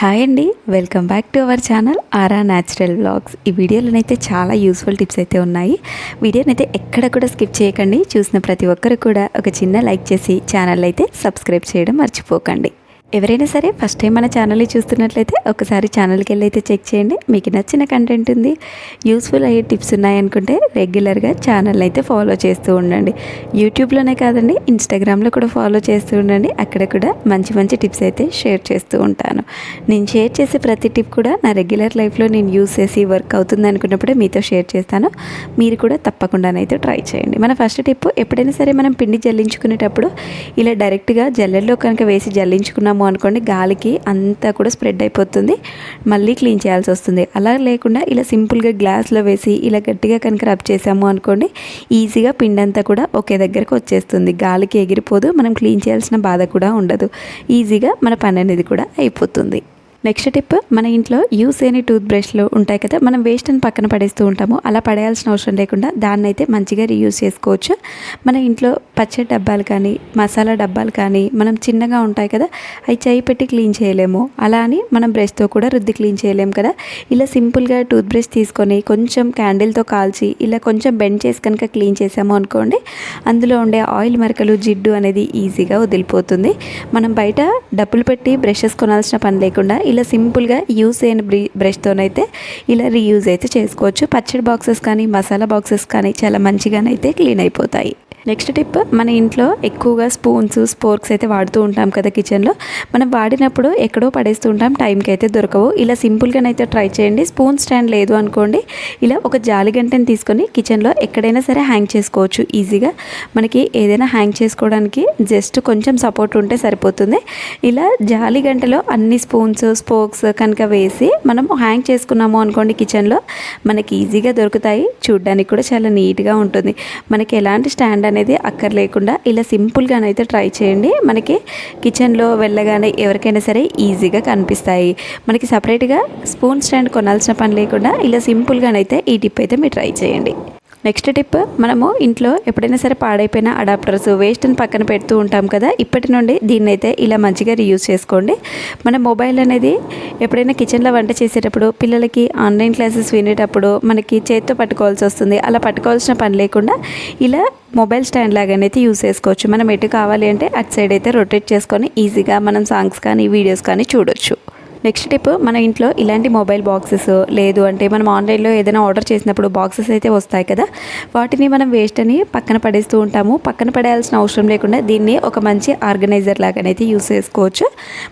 Hi అండి welcome back to our channel Aara natural vlogs. ఈ వీడియోలోనైతే చాలా యూస్ఫుల్ టిప్స్ అయితే ఉన్నాయి. వీడియోనైతే ఎక్కడ కూడా స్కిప్ చేయకండి. చూసిన ప్రతి ఒక్కరు కూడా ఒక చిన్న లైక్ చేసి ఛానల్ అయితే సబ్స్క్రైబ్ చేయడం మర్చిపోకండి. ఎవరైనా సరే ఫస్ట్ టైం మన ఛానల్ని చూస్తున్నట్లయితే ఒకసారి ఛానల్కి వెళ్ళి అయితే చెక్ చేయండి. మీకు నచ్చిన కంటెంట్ ఉంది. యూస్ఫుల్ అయ్యే టిప్స్ ఉన్నాయనుకుంటే రెగ్యులర్గా ఛానల్ అయితే ఫాలో చేస్తూ ఉండండి. యూట్యూబ్లోనే కాదండి ఇన్స్టాగ్రామ్లో కూడా ఫాలో చేస్తూ ఉండండి. అక్కడ కూడా మంచి మంచి టిప్స్ అయితే షేర్ చేస్తూ ఉంటాను. నేను షేర్ చేసే ప్రతి టిప్ కూడా నా రెగ్యులర్ లైఫ్లో నేను యూస్ చేసి వర్క్ అవుతుంది అనుకున్నప్పుడే మీతో షేర్ చేస్తాను. మీరు కూడా తప్పకుండానైతే ట్రై చేయండి. మన ఫస్ట్ టిప్ ఎప్పుడైనా సరే మనం పిండి జల్లించుకునేటప్పుడు ఇలా డైరెక్ట్గా జల్లెల్లో కనుక వేసి పెట్టాము అనుకోండి గాలికి అంతా కూడా స్ప్రెడ్ అయిపోతుంది మళ్ళీ క్లీన్ చేయాల్సి వస్తుంది. అలా లేకుండా ఇలా సింపుల్గా గ్లాస్లో వేసి ఇలా గట్టిగా కనుక రబ్ చేసాము అనుకోండి ఈజీగా పిండి అంతా కూడా ఒకే దగ్గరకు వచ్చేస్తుంది. గాలికి ఎగిరిపోదు మనం క్లీన్ చేయాల్సిన బాధ కూడా ఉండదు. ఈజీగా మన పని అనేది కూడా అయిపోతుంది. నెక్స్ట్ టిప్ మన ఇంట్లో యూస్ అయిన టూత్ బ్రష్లు ఉంటాయి కదా మనం వేస్ట్ అని పక్కన పడేస్తూ ఉంటాము. అలా పడేయాల్సిన అవసరం లేకుండా దాన్ని అయితే మంచిగా రీయూస్ చేసుకోవచ్చు. మన ఇంట్లో పచ్చడి డబ్బాలు కానీ మసాలా డబ్బాలు కానీ మనం చిన్నగా ఉంటాయి కదా అవి చేయి పెట్టి క్లీన్ చేయలేము. అలా అని మనం బ్రష్తో కూడా రుద్ది క్లీన్ చేయలేము కదా. ఇలా సింపుల్గా టూత్ బ్రష్ తీసుకొని కొంచెం క్యాండిల్తో కాల్చి ఇలా కొంచెం బెండ్ చేసి కనుక క్లీన్ చేసాము అనుకోండి అందులో ఉండే ఆయిల్ మరకలు జిడ్డు అనేది ఈజీగా వదిలిపోతుంది. మనం బయట డబ్బులు పెట్టి బ్రషెస్ కొనాల్సిన పని లేకుండా ఇలా సింపుల్గా యూస్ అయిన బ్రీ బ్రష్తోనైతే ఇలా రీయూజ్ అయితే చేసుకోవచ్చు. పచ్చడి బాక్సెస్ కానీ మసాలా బాక్సెస్ కానీ చాలా మంచిగానైతే క్లీన్ అయిపోతాయి. నెక్స్ట్ టిప్ మన ఇంట్లో ఎక్కువగా స్పూన్స్ స్పోర్క్స్ అయితే వాడుతూ ఉంటాం కదా కిచెన్లో. మనం వాడినప్పుడు ఎక్కడో పడేస్తూ ఉంటాం టైంకి అయితే దొరకవు. ఇలా సింపుల్గానైతే ట్రై చేయండి. స్పూన్ స్టాండ్ లేదు అనుకోండి ఇలా ఒక జాలి గంటని తీసుకొని కిచెన్లో ఎక్కడైనా సరే హ్యాంగ్ చేసుకోవచ్చు ఈజీగా. మనకి ఏదైనా హ్యాంగ్ చేసుకోవడానికి జస్ట్ కొంచెం సపోర్ట్ ఉంటే సరిపోతుంది. ఇలా జాలి గంటలో అన్ని స్పూన్స్ స్పోక్స్ కనుక వేసి మనం హ్యాంగ్ చేసుకున్నాము అనుకోండి కిచెన్లో మనకి ఈజీగా దొరుకుతాయి. చూడడానికి కూడా చాలా నీట్గా ఉంటుంది. మనకి ఎలాంటి స్టాండ్ అనేది అక్కర్లేకుండా ఇలా సింపుల్గానైతే ట్రై చేయండి. మనకి కిచెన్లో వెళ్ళగానే ఎవరికైనా సరే ఈజీగా కనిపిస్తాయి. మనకి సపరేట్గా స్పూన్ స్టాండ్ కొనాల్సిన పని లేకుండా ఇలా సింపుల్గానైతే ఈ టిప్ అయితే మీరు ట్రై చేయండి. నెక్స్ట్ టిప్ మనము ఇంట్లో ఎప్పుడైనా సరే పాడైపోయిన అడాప్టర్స్ వేస్ట్ని పక్కన పెడుతూ ఉంటాం కదా ఇప్పటి నుండి దీన్ని అయితే ఇలా మంచిగా రీయూజ్ చేసుకోండి. మన మొబైల్ అనేది ఎప్పుడైనా కిచెన్లో వంట చేసేటప్పుడు పిల్లలకి ఆన్లైన్ క్లాసెస్ వినేటప్పుడు మనకి చేత్తో పట్టుకోవాల్సి వస్తుంది. అలా పట్టుకోవాల్సిన పని లేకుండా ఇలా మొబైల్ స్టాండ్ లాగానైతే యూస్ చేసుకోవచ్చు. మనం ఎటు కావాలి అంటే అటు సైడ్ అయితే రొటేట్ చేసుకొని ఈజీగా మనం సాంగ్స్ కానీ వీడియోస్ కానీ చూడొచ్చు. నెక్స్ట్ టిప్ మన ఇంట్లో ఇలాంటి మొబైల్ బాక్సెస్ లేదు అంటే మనం ఆన్లైన్లో ఏదైనా ఆర్డర్ చేసినప్పుడు బాక్సెస్ అయితే వస్తాయి కదా. వాటిని మనం వేస్ట్ అని పక్కన పడేస్తూ ఉంటాము. పక్కన పడేయాల్సిన అవసరం లేకుండా దీన్ని ఒక మంచి ఆర్గనైజర్ లాగానైతే యూస్ చేసుకోవచ్చు.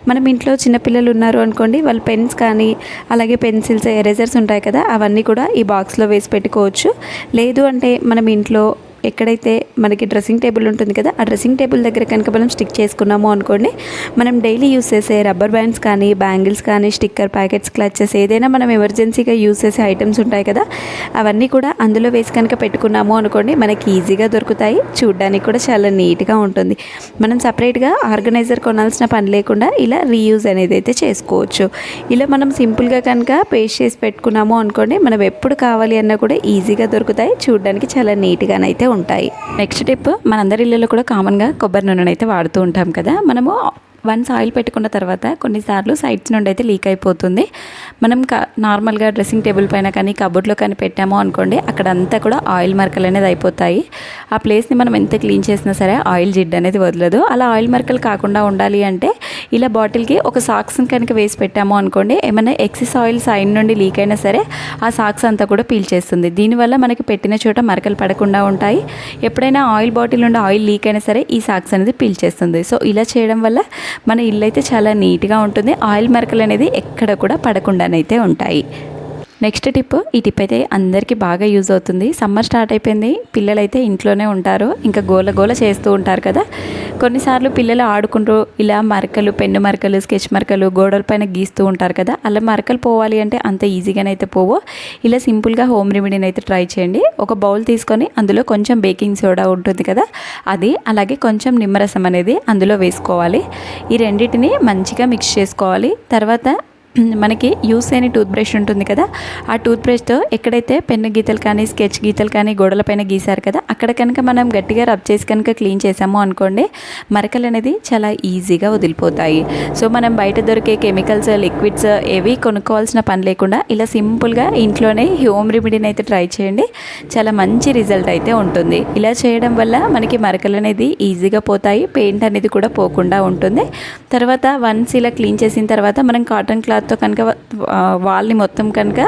మనం ఇంట్లో చిన్నపిల్లలు ఉన్నారు అనుకోండి వాళ్ళ పెన్స్ కానీ అలాగే పెన్సిల్స్ ఎరేజర్స్ ఉంటాయి కదా అవన్నీ కూడా ఈ బాక్స్లో వేసి పెట్టుకోవచ్చు. లేదు అంటే మనం ఇంట్లో ఎక్కడైతే మనకి డ్రెస్సింగ్ టేబుల్ ఉంటుంది కదా ఆ డ్రెస్సింగ్ టేబుల్ దగ్గర కనుక మనం స్టిక్ చేసుకున్నాము అనుకోండి మనం డైలీ యూస్ చేసే రబ్బర్ బ్యాండ్స్ కానీ బ్యాంగిల్స్ కానీ స్టిక్కర్ ప్యాకెట్స్ క్లచెస్ ఏదైనా మనం ఎమర్జెన్సీగా యూస్ చేసే ఐటమ్స్ ఉంటాయి కదా అవన్నీ కూడా అందులో వేసి కనుక పెట్టుకున్నాము అనుకోండి మనకి ఈజీగా దొరుకుతాయి. చూడ్డానికి కూడా చాలా నీట్గా ఉంటుంది. మనం సపరేట్గా ఆర్గనైజర్ కొనాల్సిన పని లేకుండా ఇలా రీయూజ్ అనేది అయితే చేసుకోవచ్చు. ఇలా మనం సింపుల్గా కనుక పేస్ట్ చేసి పెట్టుకున్నాము అనుకోండి మనం ఎప్పుడు కావాలి అన్నా కూడా ఈజీగా దొరుకుతాయి. చూడడానికి చాలా నీట్గానైతే ఉంటాయి. నెక్స్ట్ టిప్ మనందరి ఇళ్ళలో కూడా కామన్గా కొబ్బరి నూనెనైతే అయితే వాడుతూ ఉంటాం కదా. మనము వన్స్ ఆయిల్ పెట్టుకున్న తర్వాత కొన్నిసార్లు సైడ్స్ నుండి అయితే లీక్ అయిపోతుంది. మనం క నార్మల్గా డ్రెస్సింగ్ టేబుల్ పైన కానీ కబోర్డ్లో కానీ పెట్టాము అనుకోండి అక్కడ అంతా కూడా ఆయిల్ మరకలు అనేది అయిపోతాయి. ఆ ప్లేస్ని మనం ఎంత క్లీన్ చేసినా సరే ఆయిల్ జిడ్ అనేది వదలదు. అలా ఆయిల్ మరకలు కాకుండా ఉండాలి అంటే ఇలా బాటిల్కి ఒక సాక్స్ని కనుక వేసి పెట్టాము అనుకోండి ఏమైనా ఎక్సెస్ ఆయిల్ సైడ్ నుండి లీక్ అయినా సరే ఆ సాక్స్ అంతా కూడా పీల్చేస్తుంది దీనివల్ల మనకి పెట్టిన చోట మరకలు పడకుండా ఉంటాయి. ఎప్పుడైనా ఆయిల్ బాటిల్ నుండి ఆయిల్ లీక్ అయినా సరే ఈ సాక్స్ అనేది పీల్చేస్తుంది సో ఇలా చేయడం వల్ల మన ఇల్లు అయితే చాలా నీట్గా ఉంటుంది. ఆయిల్ మరకలు అనేది ఎక్కడ కూడా పడకుండానైతే ఉంటాయి. నెక్స్ట్ టిప్ ఈ టిప్ అయితే అందరికీ బాగా యూజ్ అవుతుంది. సమ్మర్ స్టార్ట్ అయిపోయింది పిల్లలు అయితే ఇంట్లోనే ఉంటారు. ఇంకా గోల గోల చేస్తూ ఉంటారు కదా. కొన్నిసార్లు పిల్లలు ఆడుకుంటూ ఇలా మరకలు పెన్ను మరకలు స్కెచ్ మరకలు గోడల పైన గీస్తూ ఉంటారు కదా. అలా మరకలు పోవాలి అంటే అంత ఈజీగానే అయితే పోవు. ఇలా సింపుల్గా హోమ్ రెమెడీని అయితే ట్రై చేయండి. ఒక బౌల్ తీసుకొని అందులో కొంచెం బేకింగ్ సోడా ఉంటుంది కదా అది అలాగే కొంచెం నిమ్మరసం అనేది అందులో వేసుకోవాలి. ఈ రెండింటిని మంచిగా మిక్స్ చేసుకోవాలి. తర్వాత మనకి యూస్ అయిన టూత్ బ్రష్ ఉంటుంది కదా ఆ టూత్ బ్రష్తో ఎక్కడైతే పెన్ను గీతలు కానీ స్కెచ్ గీతలు కానీ గోడలపైన గీసారు కదా అక్కడ కనుక మనం గట్టిగా రబ్ చేసి కనుక క్లీన్ చేసాము అనుకోండి మరకలు అనేది చాలా ఈజీగా వదిలిపోతాయి. సో మనం బయట దొరికే కెమికల్స్ లిక్విడ్స్ ఏవి కొనుక్కోవాల్సిన పని లేకుండా ఇలా సింపుల్గా ఇంట్లోనే హోమ్ రెమెడీని అయితే ట్రై చేయండి చాలా మంచి రిజల్ట్ అయితే ఉంటుంది. ఇలా చేయడం వల్ల మనకి మరకలు అనేది ఈజీగా పోతాయి పెయింట్ అనేది కూడా పోకుండా ఉంటుంది. తర్వాత వన్స్ ఇలా క్లీన్ చేసిన తర్వాత మనం కాటన్ క్లాత్ మొత్తం కనుక వాళ్ళని మొత్తం కనుక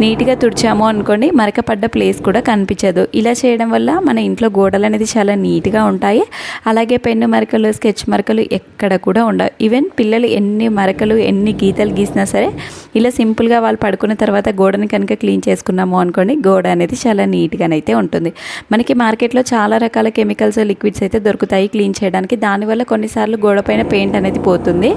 నీట్గా తుడిచాము అనుకోండి మరక పడ్డ ప్లేస్ కూడా కనిపించదు. ఇలా చేయడం వల్ల మన ఇంట్లో గోడలు అనేది చాలా నీట్గా ఉంటాయి. అలాగే పెన్ను మరకలు స్కెచ్ మరకలు ఎక్కడ కూడా ఉండవు. ఈవెన్ పిల్లలు ఎన్ని మరకలు ఎన్ని గీతలు గీసినా సరే ఇలా సింపుల్గా వాళ్ళు పడుకున్న తర్వాత గోడని కనుక క్లీన్ చేసుకున్నాము అనుకోండి గోడ అనేది చాలా నీట్గానైతే ఉంటుంది. మనకి మార్కెట్లో చాలా రకాల కెమికల్స్ లిక్విడ్స్ అయితే దొరుకుతాయి క్లీన్ చేయడానికి. దానివల్ల కొన్నిసార్లు గోడ పైన పెయింట్ అనేది పోతుంది.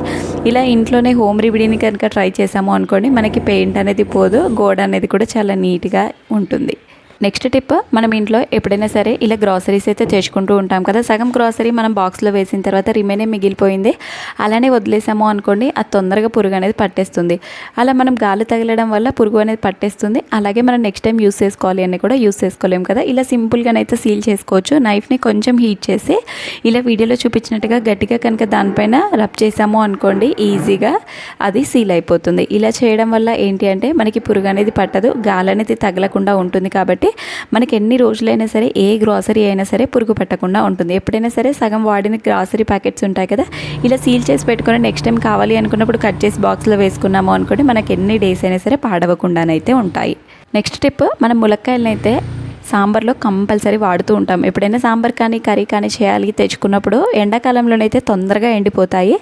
ఇలా ఇంట్లోనే హోమ్ రెమెడీని కనుక ట్రై చేసాము అనుకోండి మనకి పెయింట్ అనేది పోదు గోడ అనేది కూడా చాలా నీట్గా ఉంటుంది. నెక్స్ట్ టిప్ మనం ఇంట్లో ఎప్పుడైనా సరే ఇలా గ్రాసరీస్ అయితే చేసుకుంటూ ఉంటాం కదా. సగం గ్రాసరీ మనం బాక్స్లో వేసిన తర్వాత రిమైనే మిగిలిపోయింది. అలానే వదిలేసాము అనుకోండి అది తొందరగా పురుగు అనేది పట్టేస్తుంది. అలా మనం గాలి తగలడం వల్ల పురుగు అనేది పట్టేస్తుంది. అలాగే మనం నెక్స్ట్ టైం యూస్ చేసుకోవాలి అని కూడా యూస్ చేసుకోలేము కదా. ఇలా సింపుల్గానైతే సీల్ చేసుకోవచ్చు. నైఫ్ని కొంచెం హీట్ చేసి ఇలా వీడియోలో చూపించినట్టుగా గట్టిగా కనుక దానిపైన రబ్ చేసాము అనుకోండి ఈజీగా అది సీల్ అయిపోతుంది. ఇలా చేయడం వల్ల ఏంటి అంటే మనకి పురుగు అనేది పట్టదు గాలి అనేది తగలకుండా ఉంటుంది కాబట్టి మనకి ఎన్ని రోజులైనా సరే ఏ గ్రాసరీ అయినా సరే పురుగు పట్టకుండా ఉంటుంది. ఎప్పుడైనా సరే సగం వాడిన గ్రాసరీ ప్యాకెట్స్ ఉంటాయి కదా ఇలా సీల్ చేసి పెట్టుకొని నెక్స్ట్ టైం కావాలి అనుకున్నప్పుడు కట్ చేసి బాక్స్లో వేసుకున్నాము అనుకోండి మనకి ఎన్ని డేస్ అయినా సరే పాడవకుండానైతే ఉంటాయి. నెక్స్ట్ టిప్ మనం ములక్కాయలను అయితే సాంబార్లో కంపల్సరీ వాడుతూ ఉంటాం. ఎప్పుడైనా సాంబార్ కానీ కర్రీ కానీ చేయాలి తెచ్చుకున్నప్పుడు ఎండాకాలంలోనైతే తొందరగా ఎండిపోతాయి.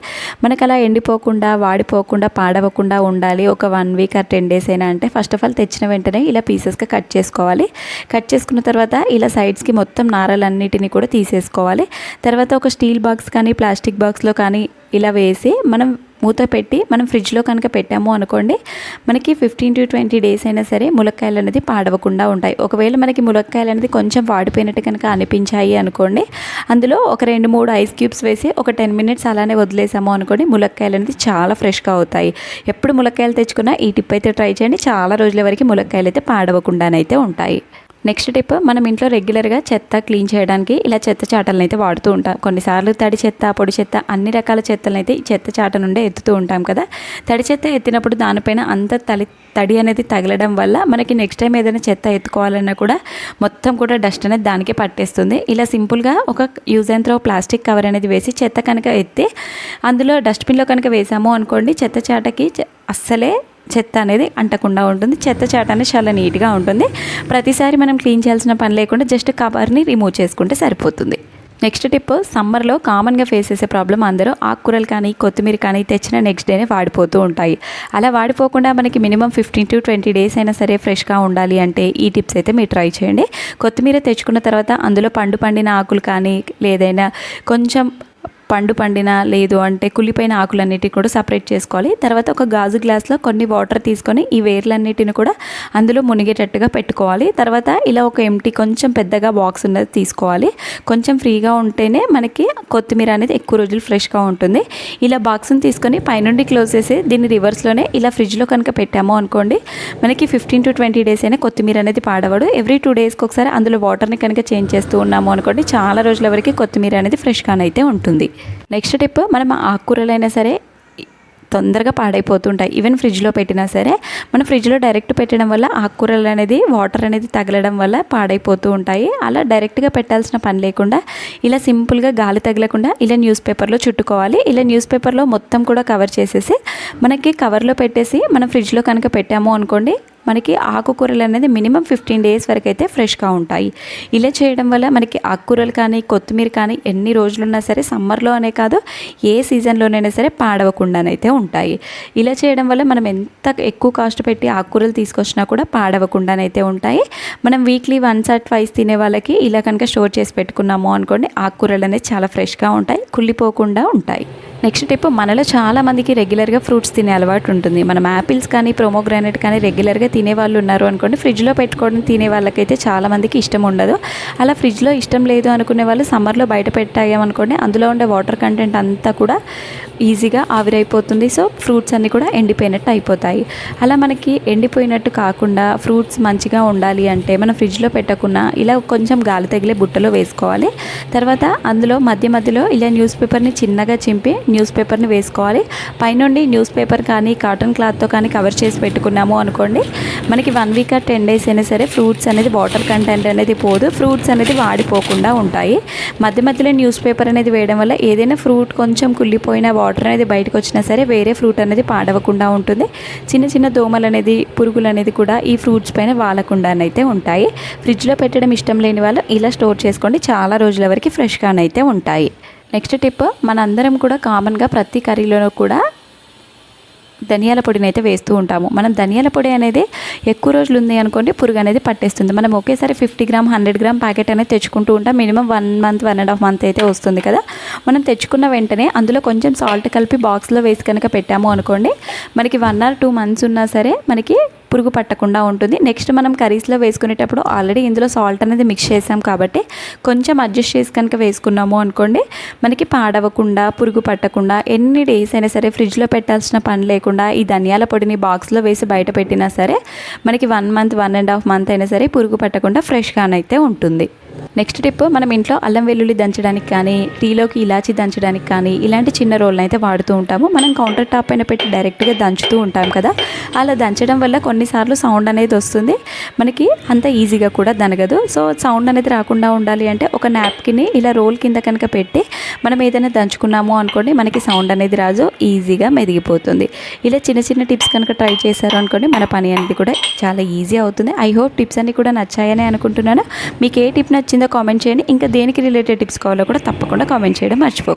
మనకు అలా ఎండిపోకుండా వాడిపోకుండా పాడవకుండా ఉండాలి. ఒక one week or ten days అయినా అంటే ఫస్ట్ ఆఫ్ ఆల్ తెచ్చిన వెంటనే ఇలా పీసెస్గా కట్ చేసుకోవాలి. కట్ చేసుకున్న తర్వాత ఇలా సైడ్స్కి మొత్తం నారలన్నిటిని కూడా తీసేసుకోవాలి. తర్వాత ఒక స్టీల్ బాక్స్ కానీ ప్లాస్టిక్ బాక్స్లో కానీ ఇలా వేసి మనం మూత పెట్టి మనం ఫ్రిడ్జ్లో కనుక పెట్టాము అనుకోండి మనకి ఫిఫ్టీన్ టు ట్వంటీ డేస్ అయినా సరే ములక్కాయలు అనేది పాడవకుండా ఉంటాయి. ఒకవేళ మనకి ములక్కాయలు అనేది కొంచెం వాడిపోయినట్టు కనుక అనిపించాయి అనుకోండి అందులో ఒక రెండు మూడు ఐస్ క్యూబ్స్ వేసి ఒక టెన్ మినిట్స్ అలానే వదిలేసాము అనుకోండి ములక్కాయలు అనేది చాలా ఫ్రెష్గా అవుతాయి. ఎప్పుడు ములక్కాయలు తెచ్చుకున్నా ఈ టిప్ అయితే ట్రై చేయండి. చాలా రోజుల వరకు ములక్కాయలు అయితే పాడవకుండానైతే ఉంటాయి. నెక్స్ట్ టిప్ మనం ఇంట్లో రెగ్యులర్గా చెత్త క్లీన్ చేయడానికి ఇలా చెత్త చాటలను అయితే వాడుతూ ఉంటాం. కొన్నిసార్లు తడి చెత్త పొడి చెత్త అన్ని రకాల చెత్తలను అయితే ఈ చెత్త చాట నుండే ఎత్తుతూ ఉంటాం కదా. తడి చెత్త ఎత్తినప్పుడు దానిపైన అంత తలి తడి అనేది తగలడం వల్ల మనకి నెక్స్ట్ టైం ఏదైనా చెత్త ఎత్తుకోవాలన్నా కూడా మొత్తం కూడా డస్ట్ అనేది దానికి పట్టేస్తుంది. ఇలా సింపుల్గా ఒక use and throw plastic cover అనేది వేసి చెత్త కనుక ఎత్తి అందులో డస్ట్బిన్లో కనుక వేసాము అనుకోండి చెత్త చాటకి అస్సలే చెత్త అనేది అంటకుండా ఉంటుంది. చెత్త చాట అనేది చాలా నీట్గా ఉంటుంది. ప్రతిసారి మనం క్లీన్ చేయాల్సిన పని లేకుండా జస్ట్ కవర్ని రిమూవ్ చేసుకుంటే సరిపోతుంది. నెక్స్ట్ టిప్ సమ్మర్లో కామన్గా ఫేస్ చేసే ప్రాబ్లం అందరూ ఆకుకూరలు కానీ కొత్తిమీర కానీ తెచ్చిన నెక్స్ట్ డేనే వాడిపోతూ ఉంటాయి. అలా వాడిపోకుండా మనకి minimum fifteen to twenty days అయినా సరే ఫ్రెష్గా ఉండాలి అంటే ఈ టిప్స్ అయితే మీరు ట్రై చేయండి. కొత్తిమీర తెచ్చుకున్న తర్వాత అందులో పండు పండిన ఆకులు కానీ లేదైనా కొంచెం పండు పండిన లేదు అంటే కుళ్ళిపోయిన ఆకులన్నిటిని కూడా సపరేట్ చేసుకోవాలి. తర్వాత ఒక గాజు గ్లాస్లో కొన్ని వాటర్ తీసుకొని ఈ వేర్లన్నిటిని కూడా అందులో మునిగేటట్టుగా పెట్టుకోవాలి. తర్వాత ఇలా ఒక ఎంటీ కొంచెం పెద్దగా బాక్స్ ఉన్నది తీసుకోవాలి. కొంచెం ఫ్రీగా ఉంటేనే మనకి కొత్తిమీర అనేది ఎక్కువ రోజులు ఫ్రెష్గా ఉంటుంది. ఇలా బాక్స్ని తీసుకొని పైనుండి క్లోజ్ చేసి దీన్ని రివర్స్లోనే ఇలా ఫ్రిడ్జ్లో కనుక పెట్టాము అనుకోండి మనకి ఫిఫ్టీన్ టు ట్వంటీ డేస్ అయినా కొత్తిమీర అనేది పాడవడు. ఎవ్రీ టూ డేస్కి ఒకసారి అందులో వాటర్ని కనుక చేంజ్ చేస్తూ ఉన్నాము అనుకోండి చాలా రోజుల వరకు కొత్తిమీర అనేది ఫ్రెష్గానైతే ఉంటుంది. నెక్స్ట్ టిప్ మనం ఆకుకూరలైనా సరే తొందరగా పాడైపోతుంటాయి. ఈవెన్ ఫ్రిడ్జ్లో పెట్టినా సరే మనం ఫ్రిడ్జ్లో డైరెక్ట్ పెట్టడం వల్ల ఆకుకూరలు అనేది వాటర్ అనేది తగలడం వల్ల పాడైపోతూ ఉంటాయి. అలా డైరెక్ట్గా పెట్టాల్సిన పని లేకుండా ఇలా సింపుల్గా గాలి తగలకుండా ఇలా న్యూస్ పేపర్లో చుట్టుకోవాలి. ఇలా న్యూస్ పేపర్లో మొత్తం కూడా కవర్ చేసేసి మనకి కవర్లో పెట్టేసి మనం ఫ్రిడ్జ్లో కనుక పెట్టాము అనుకోండి మనకి ఆకుకూరలు అనేది మినిమం ఫిఫ్టీన్ డేస్ వరకు అయితే ఫ్రెష్గా ఉంటాయి. ఇలా చేయడం వల్ల మనకి ఆకుకూరలు కానీ కొత్తిమీర కానీ ఎన్ని రోజులున్నా సరే సమ్మర్లో అనే కాదు ఏ సీజన్లోనైనా సరే పాడవకుండానైతే ఉంటాయి. ఇలా చేయడం వల్ల మనం ఎంత ఎక్కువ కాస్ట్ పెట్టి ఆకుకూరలు తీసుకొచ్చినా కూడా పాడవకుండానైతే ఉంటాయి. మనం వీక్లీ వన్స్ ఆర్ ట్వైస్ తినే వాళ్ళకి ఇలా కనుక స్టోర్ చేసి పెట్టుకున్నాము అనుకోండి ఆకుకూరలు అనేది చాలా ఫ్రెష్గా ఉంటాయి. కుళ్ళిపోకుండా ఉంటాయి. నెక్స్ట్ టిప్ మనలో చాలా మందికి రెగ్యులర్గా ఫ్రూట్స్ తినే అలవాటు ఉంటుంది. మనం యాపిల్స్ కానీ ప్రోమోగ్రానైట్ కానీ రెగ్యులర్గా తినే వాళ్ళు ఉన్నారు అనుకోండి ఫ్రిడ్జ్లో పెట్టుకోవడం తినే వాళ్ళకైతే చాలామందికి ఇష్టం ఉండదు. అలా ఫ్రిడ్జ్లో ఇష్టం లేదు అనుకునే వాళ్ళు సమ్మర్లో బయట పెట్టామనుకోండి అందులో ఉండే వాటర్ కంటెంట్ అంతా కూడా ఈజీగా ఆవిరైపోతుంది. సో ఫ్రూట్స్ అన్నీ కూడా ఎండిపోయినట్టు అయిపోతాయి. అలా మనకి ఎండిపోయినట్టు కాకుండా ఫ్రూట్స్ మంచిగా ఉండాలి అంటే మనం ఫ్రిడ్జ్లో పెట్టకుండా ఇలా కొంచెం గాలి తగిలే బుట్టలో వేసుకోవాలి. తర్వాత అందులో మధ్య మధ్యలో ఇలా న్యూస్ పేపర్ని చిన్నగా చింపి న్యూస్ పేపర్ని వేసుకోవాలి. పైనుండి న్యూస్ పేపర్ కానీ కాటన్ క్లాత్తో కానీ కవర్ చేసి పెట్టుకున్నాము అనుకోండి. మనకి one week or ten days అయినా సరే ఫ్రూట్స్ అనేది వాటర్ కంటెంట్ అనేది పోదు. ఫ్రూట్స్ అనేది వాడిపోకుండా ఉంటాయి. మధ్య మధ్యలో న్యూస్ పేపర్ అనేది వేయడం వల్ల ఏదైనా ఫ్రూట్ కొంచెం కుళ్ళిపోయిన వాటర్ అనేది బయటకు వచ్చినా సరే వేరే ఫ్రూట్ అనేది పాడవకుండా ఉంటుంది. చిన్న చిన్న దోమలు అనేది పురుగులు అనేది కూడా ఈ ఫ్రూట్స్ పైన వాలకుండానైతే ఉంటాయి. ఫ్రిడ్జ్లో పెట్టడం ఇష్టం లేని వాళ్ళు ఇలా స్టోర్ చేసుకోండి. చాలా రోజుల వరకు ఫ్రెష్గానైతే ఉంటాయి. నెక్స్ట్ టిప్ మనందరం కూడా కామన్గా ప్రతి కర్రీలో కూడా ధనియాల పొడిని అయితే వేస్తూ ఉంటాము. మనం ధనియాల పొడి అనేది ఎక్కువ రోజులు ఉంది అనుకోండి పురుగు అనేది పట్టేస్తుంది. మనం ఒకేసారి fifty gram hundred gram packet అనేది తెచ్చుకుంటూ ఉంటాం. Minimum one month one and half month అయితే వస్తుంది కదా. మనం తెచ్చుకున్న వెంటనే అందులో కొంచెం సాల్ట్ కలిపి బాక్స్లో వేసి కనుక పెట్టాము అనుకోండి మనకి వన్ ఆర్ టూ మంత్స్ ఉన్నా సరే మనకి పురుగు పట్టకుండా ఉంటుంది. నెక్స్ట్ మనం కర్రీస్లో వేసుకునేటప్పుడు ఆల్రెడీ ఇందులో సాల్ట్ అనేది మిక్స్ చేసాం కాబట్టి కొంచెం అడ్జస్ట్ చేసి కనుక వేసుకున్నాము అనుకోండి మనకి పాడవకుండా పురుగు పట్టకుండా ఎన్ని డేస్ అయినా సరే ఫ్రిడ్జ్లో పెట్టాల్సిన పని లేకుండా ఈ ధనియాల పొడిని బాక్స్లో వేసి బయట పెట్టినా సరే మనకి one month one and half month అయినా సరే పురుగు పట్టకుండా ఫ్రెష్గానైతే ఉంటుంది. నెక్స్ట్ టిప్ మనం ఇంట్లో అల్లం వెల్లుల్లి దంచడానికి కానీ టీలోకి ఇలాచి దంచడానికి కానీ ఇలాంటి చిన్న రోల్ని అయితే వాడుతూ ఉంటాము. మనం కౌంటర్ టాప్ పైన పెట్టి డైరెక్ట్గా దంచుతూ ఉంటాం కదా. అలా దంచడం వల్ల కొన్నిసార్లు సౌండ్ అనేది వస్తుంది. మనకి అంత ఈజీగా కూడా దనగదు. సో సౌండ్ అనేది రాకుండా ఉండాలి అంటే ఒక నాప్కిని ఇలా రోల్ కింద కనుక పెట్టి మనం ఏదైనా దంచుకున్నాము అనుకోండి మనకి సౌండ్ అనేది రాజు ఈజీగా మెదిగిపోతుంది. ఇలా చిన్న చిన్న టిప్స్ కనుక ట్రై చేశారు అనుకోండి మన పని అనేది కూడా చాలా ఈజీ అవుతుంది. ఐ హోప్ టిప్స్ అన్నీ కూడా నచ్చాయని అనుకుంటున్నాను. మీకు ఏ టిప్ నచ్చిందో కామెంట్ చేయండి. ఇంకా దేనికి రిలేటెడ్ టిప్స్ కావాలో కూడా తప్పకుండా కామెంట్ చేయడం మర్చిపో